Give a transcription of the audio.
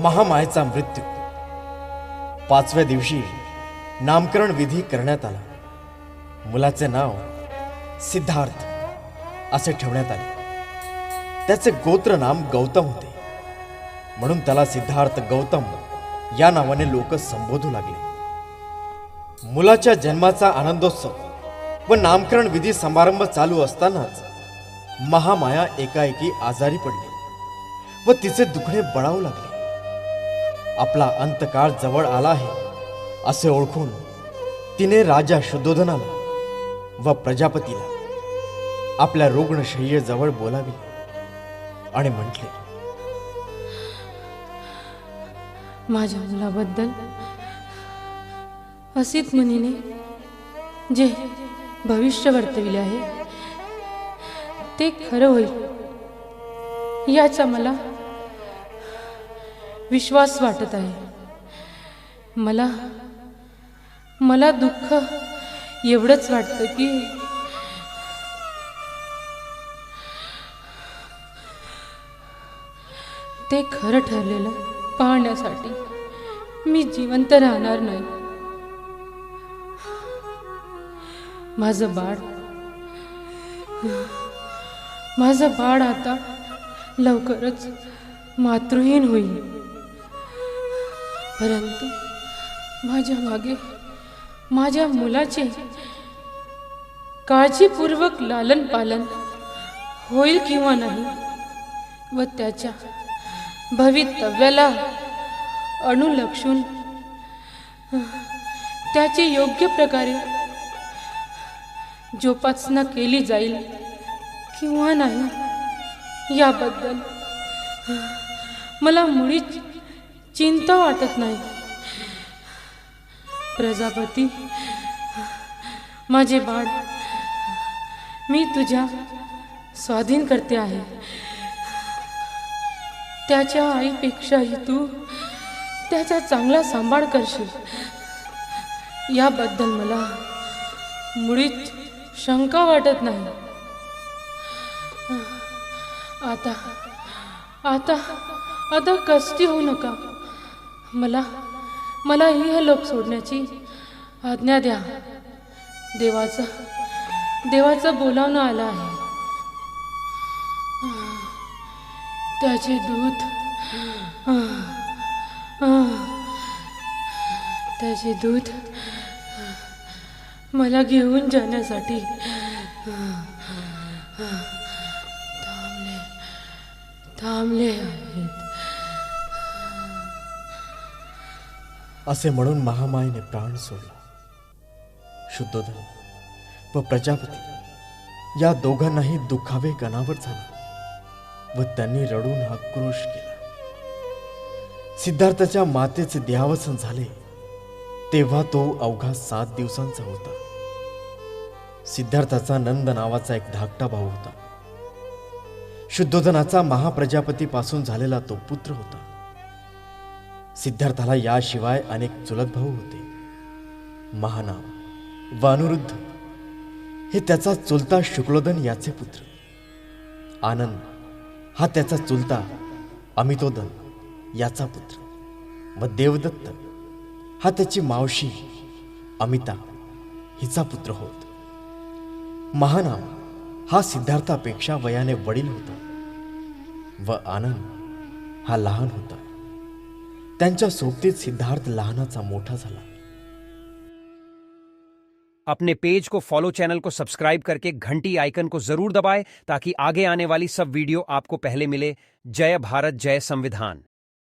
महामायेचा मृत्यू. पाचव्या दिवशी नामकरण विधी करण्यात आला. मुलाचे नाव सिद्धार्थ असे ठेवण्यात आले. त्याचे गोत्र नाम गौतम होते. म्हणून त्याला सिद्धार्थ गौतम या नावाने लोक संबोधू लागले. मुलाच्या जन्माचा आनंदोत्सव व नामकरण विधी समारंभ चालू असतानाच महामाया एकाएकी आजारी पडली व तिचे दुखणे बळावू लागले. आपला अंतकाळ जवळ आला आहे असे ओळखून तिने राजा शुद्धोधनाला व प्रजापतीला आपल्या रुग्णशय्येजवळ बोलावी आणि म्हटले माझ्या मुलाबद्दल असित मुनीने जे भविष्य वर्तविले आहे ते खरं होईल याचा मला विश्वास वाटत आहे. मला मला दुःख एवढंच वाटतं की ते खरं ठरलेलं पाहण्यासाठी मी जिवंत राहणार नाही. माझं बाळ माझं बाळ आता लवकरच मातृहीन होईल. परंतु माझ्या मागे माझ्या मुलाचे काळजीपूर्वक लालन पालन होईल किंवा नाही व त्याच्या भवितव्याला अनुलक्षून त्याची योग्य प्रकारे जोपासना केली जाईल किंवा नाही याबद्दल मला मुळीच चिंता वाटत नाही. प्रजापती माझे बाळ मी तुझ्या स्वाधीन करते आहे. त्याच्या आईपेक्षाही तू त्याचा चांगला सांभाळ करशील. याबद्दल मला मुळीच शंका वाटत नाही. आता आता आता कष्टी होऊ नका. मला मला इहलोक सोडण्याची आज्ञा द्या. देवाचं देवाचं बोलावणं आलं आहे. त्याचे दूध त्याचे दूध मला घेऊन जाण्यासाठी थांबले थांबले आहेत. असे म्हणून महामायेने प्राण सोडला. शुद्धोधन व प्रजापती या दोघांनाही दुखावे गणावर झाला व त्यांनी रडून आक्रोश केला. सिद्धार्थाच्या मातेचे देहावसन झाले तेव्हा तो अवघा सात दिवसांचा होता. सिद्धार्थाचा नंद नावाचा एक धाकटा भाऊ होता. शुद्धोधनाचा महाप्रजापतीपासून झालेला तो पुत्र होता. सिद्धार्थाला याशिवाय अनेक चुलत भाऊ होते. महानाम व हे त्याचा चुलता शुक्लोदन याचे पुत्र. आनंद हा त्याचा चुलता अमितोदन याचा पुत्र. व देवदत्त हा त्याची मावशी अमिता हिचा पुत्र होत. महानाम हा सिद्धार्थापेक्षा वयाने वडील होता. व आनंद हा लहान होता. त्यांच्या सोबतीत सिद्धार्थ लहानाचा मोठा झाला. अपने पेज को फॉलो चैनल को सब्सक्राइब करके घंटी आइकन को ज़रूर दबाएँ ताकि आगे आने वाली सब वीडियो आपको पहले मिले। जय भारत, जय संविधान।